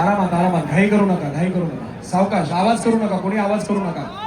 आरामात आरामात. घाई करू नका घाई करू नका. सावकाश आवाज करू नका कोणी आवाज करू नका.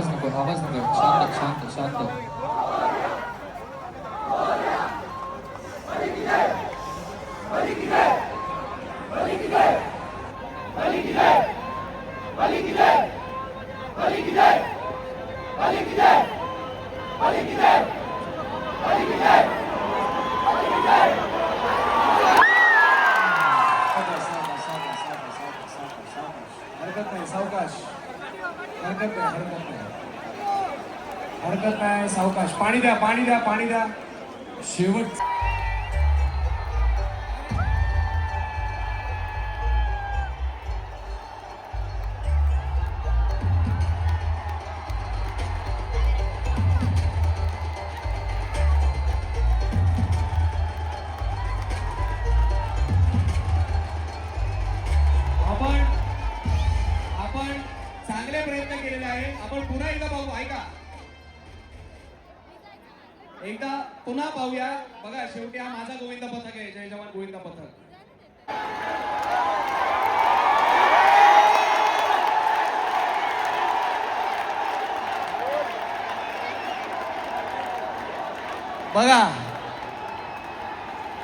आवाज नको आवाज नको. शांत शांत शांत सावकाश, सावकाश, सावकाश, सावकाश, सावकाश, सावकाश, सावकाश. हरकत नाही सावकाश हरकत नाही हरकत नाही हरकत नाही सावकाश पाणी द्या पाणी द्या पाणी द्या शेवट पाहूया. बघा शेवटी हा माझा गोविंद पथक आहे जय जवान गोविंद पथक. बघा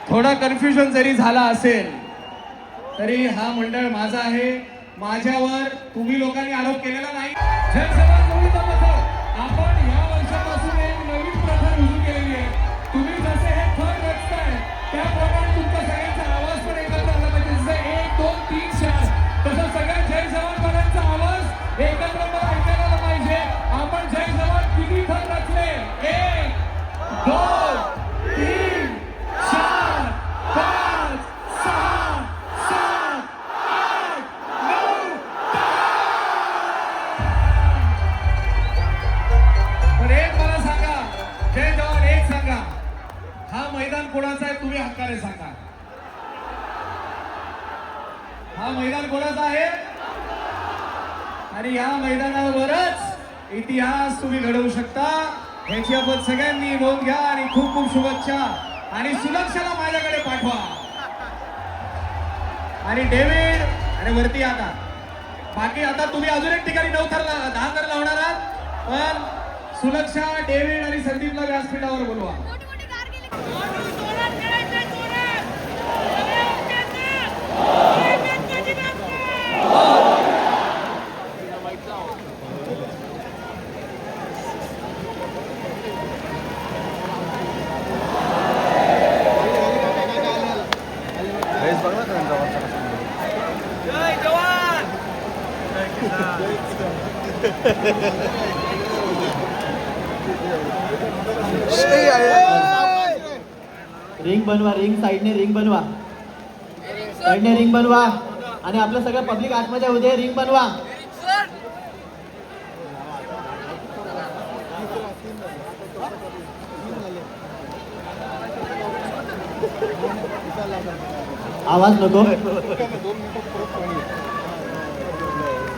थोडा कन्फ्युजन जरी झाला असेल तरी हा मंडळ माझा आहे. माझ्यावर तुम्ही लोकांनी आरोप केलेला नाही. आपण शुभेच्छा आणि सुलक्षाला माझ्याकडे पाठवा. आणि डेव्हिड आणि वरती आता. बाकी आता तुम्ही अजून एक ठिकाणी नऊ तर ला- दहा तर लावणार आहात पण सुलक्षा डेव्हिड आणि संदीपला व्यासपीठावर बोलवा. Oh! रिंग बनवा रिंग साईडने रिंग बनवा. साईडने रिंग बनवा. आणि आपलं सगळं पब्लिक आतमध्ये होऊ दे रिंग बनवा. आवाज नको.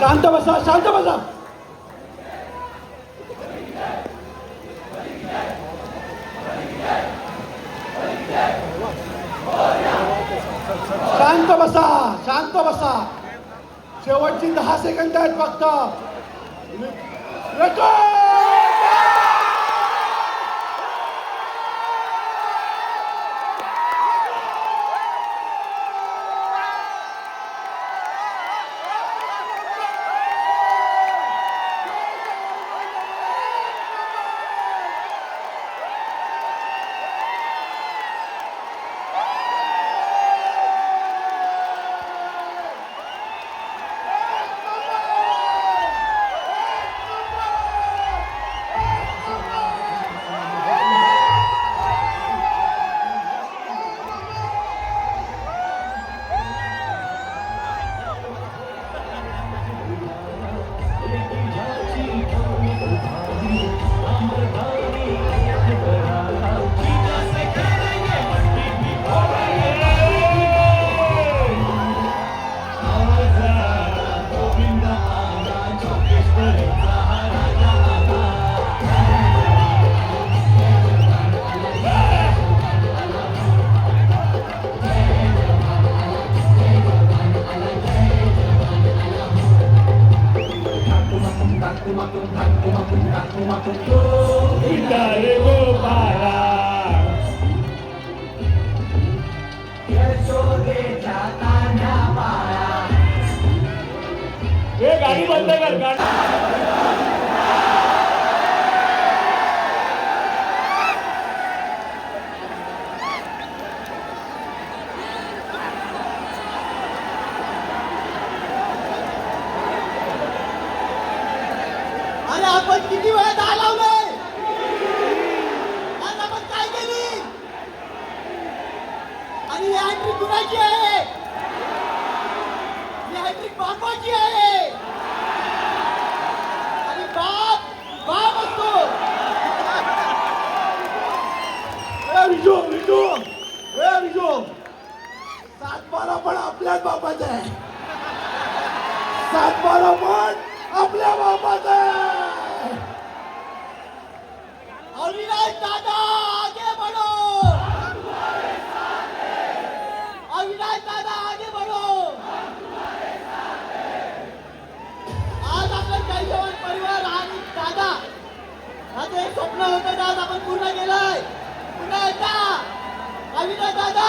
शांत बसा शांत बसा शांत बसा शांत बसा शेवटची दहा सेकंद आहेत फक्त आपल्याच बापाचा आहे. सातबारा पण आपल्या बापाचा आहे. अविनाश दादा आगे बढ़ो. अविनाश दादा आगे बढ़ो. आज आपलं जय जवान परिवार आणि दादा. माझं एक स्वप्न होतं आज आपण पूर्ण केलंय. पुन्हा एकदा. अविनाश दादा.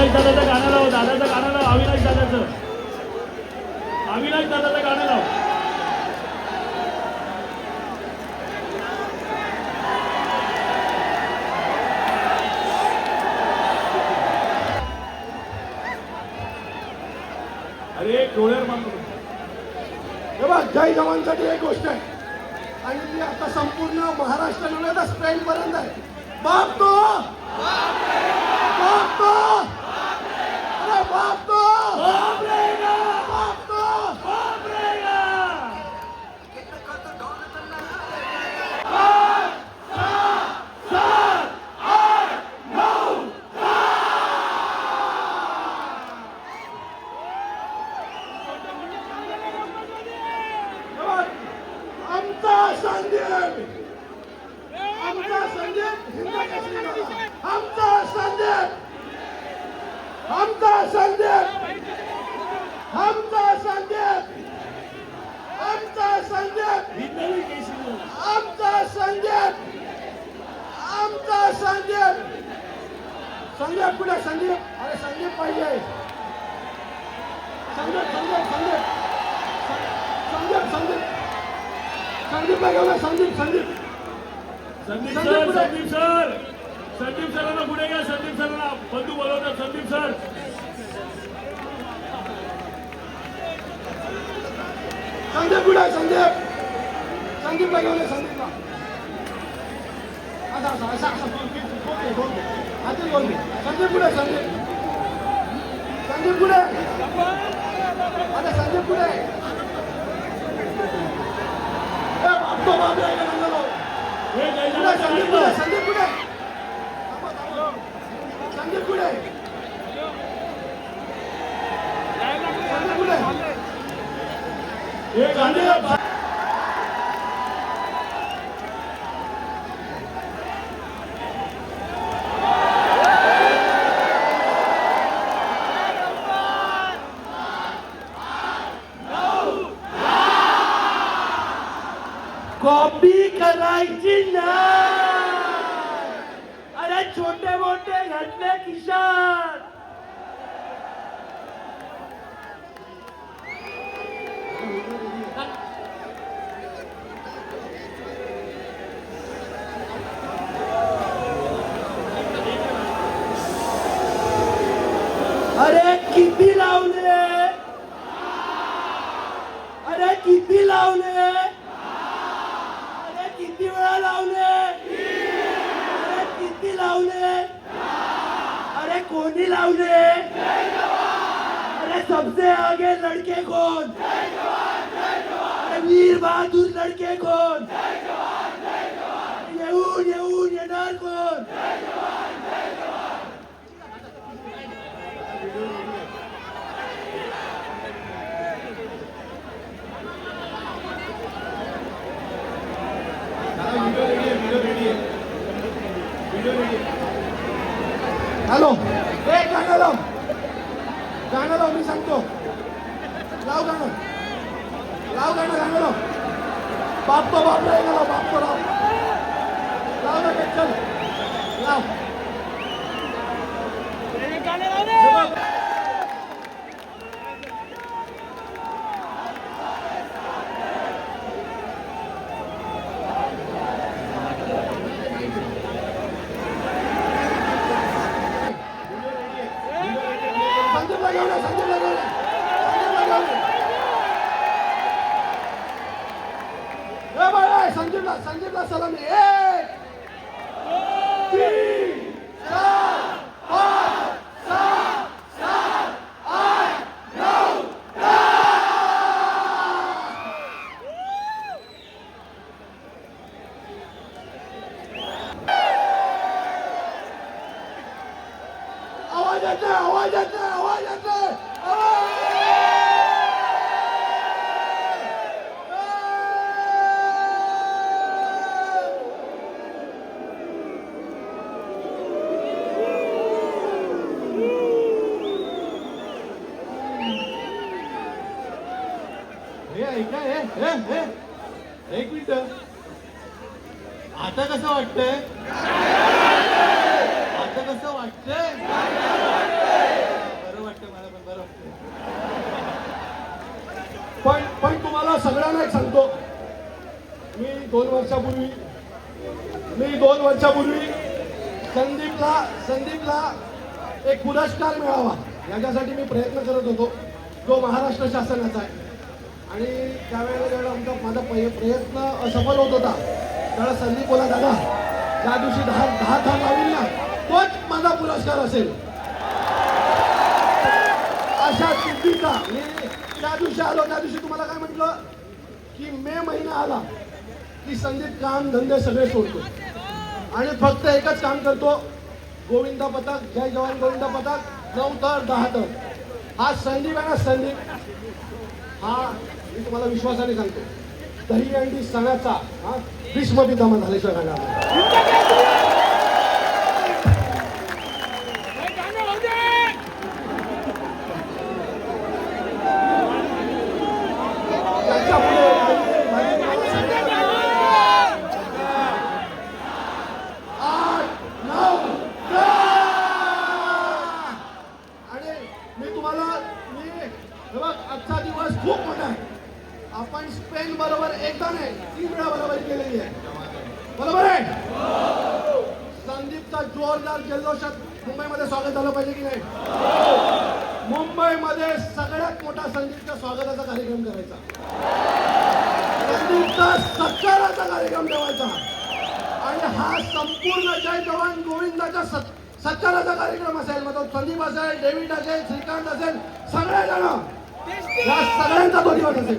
हो, हो, अविनाश दादाचं गाणं लाव दादाचं गाणं लाव अविनाश दादाचं अविनाश दादाचं गाणं लाव अरे डोळ्यावर मारतो हे बघ जय जवानसाठी एक गोष्ट आहे आणि ती आता संपूर्ण महाराष्ट्र नव्हे तर स्पेन पर्यंत आहे बाप तो बाप तो अरे बाप तो बाप तो हे बघ, आमचा संदीप आमचा संदीप हिंद केसरी झाला. आमचा संदीप आमचा संदीप आमचा संदीप हिंदवी केसरी आमचा संदीप आमचा संदीप संदीप कुठे संदीप अरे संदीप पाहिजे. संदीप संदीप संदीप संदीप संदीप संदीपला घेऊन संदीप संदीप. संदीप संदीप सर. संदीप सर. संदीप सरांना पुढे घ्या. संदीप सरांना बंधू बोलवतात संदीप सर. संदीप कुठे आहे, संदीप दोन घे. संदीप कुठे संदीप संदीप कुठे? आता संदीप कुठे संदीप कुठे. संदीप कुठे. संदीप कुठे? संदीप कुठे कॉपी करायची नाही अरे छोटे मोठे घटले किशान अरे किती लावले अरे किती लावले मिला उन्हें अरे सबसे आगे लड़के कौन? अरे वीर बहादुर लड़के कौन? ये ऊन ये ऊन ये नार कौन? हेलो। गाणं लाव. गाणं लाव मी सांगतो. लाव गाणं. लाव गाणं गाणं लाव. बाप तो बाप लाव बाप तो लाव. लाव ना चल लाव. गाणे लाव रे. संदीपला घेऊन ये, संदीपला घेऊन ये. संदीपला घेऊन ये. ए बाळा, सलामी. एक तीन चार पाच सहा सात आठ नऊ दहा. आवाज येत नाही आवाज येत नाही आवाज येत नाही नाही काय हे हे. एक मिनिट. आता कसं वाटतंय? आता कसं वाटतंय? बरं वाटतंय मला पण बरं वाटतंय. पण पण तुम्हाला सगळ्यांना एक सांगतो. मी दोन वर्षापूर्वी मी दोन वर्षापूर्वी संदीपला संदीपला एक पुरस्कार मिळावा. याच्यासाठी मी प्रयत्न करत होतो. जो महाराष्ट्र शासनाचा आहे. आणि त्यावेळेला जेव्हा आमचा माझा पय- प्रयत्न असफल होत होता. त्यावेळेला संदीप बोला दादा त्या दिवशी दहा दहा दहा लावील ना तोच माझा पुरस्कार असेल. अशा चुकीचा मी त्या दिवशी आलो त्या दिवशी तुम्हाला काय म्हटलं? की मे महिना आला की संदीप काम धंदे सगळे सोडतो. आणि फक्त एकच काम करतो गोविंदा पथक जय जवान गोविंदा पथक नऊ तर दहा तर. हा संदीप आहे ना संदीप. हा मी तुम्हाला विश्वासाने सांगतो दही अंडी सणाचा हा भीष्म पितामह झाल्याशिवाय राहणार नाही. हे गाणं लाव दे. आजचा दिवस खूप मोठा आहे आपण स्पेन बरोबर एकदा नाही तीन वेळा बरोबर केलेली आहे बरोबर आहे संदीपचा जोरदार जल्लोषात मुंबईमध्ये स्वागत झालं पाहिजे की नाही मुंबईमध्ये सगळ्यात मोठा संदीपच्या स्वागताचा कार्यक्रम करायचा. संदीपचा सत्काराचा कार्यक्रम ठेवायचा. आणि हा संपूर्ण जय जवान गोविंदाच्या सत्- सत्काराचा कार्यक्रम असेल. मग संदीप असेल डेव्हिड असेल श्रीकांत असेल सगळे जण या सगळ्यांचा तो दिवस असेल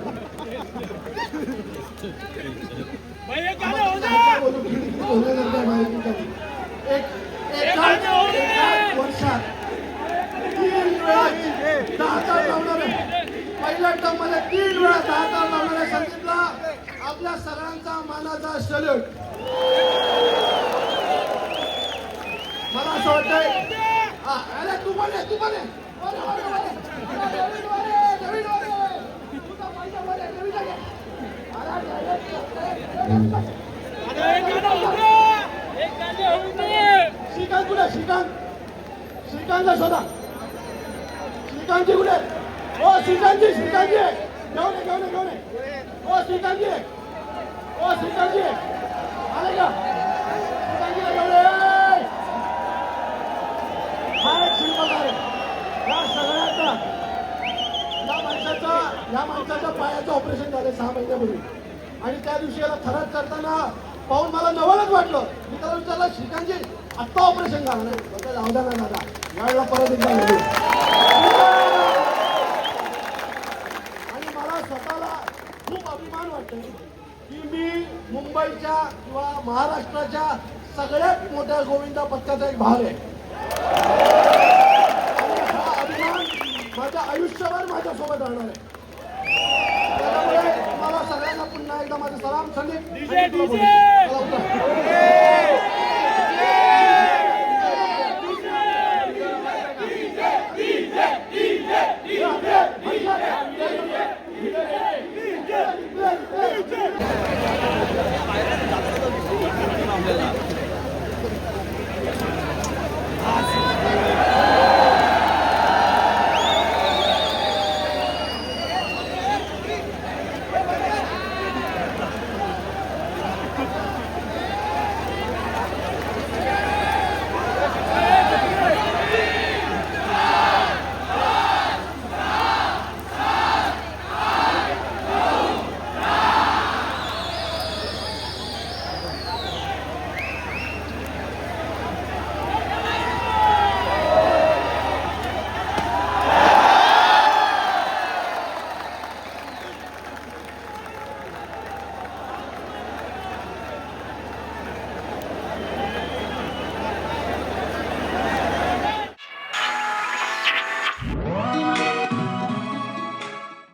एक वर्षात वेळा दहा तास पहिल्या टर्म तीन वेळा दहा तास लावणार संदीपला आपल्या सगळ्यांचा मानाचा सल्यूट मला असं वाटतंय हा, अरे तू पण तू पण श्रीकांत कुठे? श्रीकांत. श्रीकांत शोधा. श्रीकांतजी कुठे? ओ श्रीकांतजी श्रीकांतजी घेऊन घेऊन घेऊन ओ श्रीकांतजी ओ श्रीकांतजी आले का? श्रीकांतजीला घेऊन हा एक शिल्पकार या सगळ्यांचा या माणसाचा या माणसाच्या पायाचं ऑपरेशन झालं सहा महिन्यापूर्वी. आणि त्या दिवशी याला थरात करताना पाहून मला नवलच वाटलं. मी त्याला विचारलं श्रीकांतजी आत्ता ऑपरेशन झालं नाही. म्हटलं, जाऊ द्या ना दादा यावेळेला परत एकदा घडू आणि मला स्वतःला खूप अभिमान वाटतो की मी मुंबईच्या किंवा महाराष्ट्राच्या सगळ्यात मोठ्या गोविंदा पथकाचा एक भाग आहे. हा अभिमान माझ्या आयुष्यभर माझ्यासोबत राहणार आहे. त्याच्यामुळे तुम्हाला सगळ्यांना पुन्हा एकदा माझा सलाम संदीप.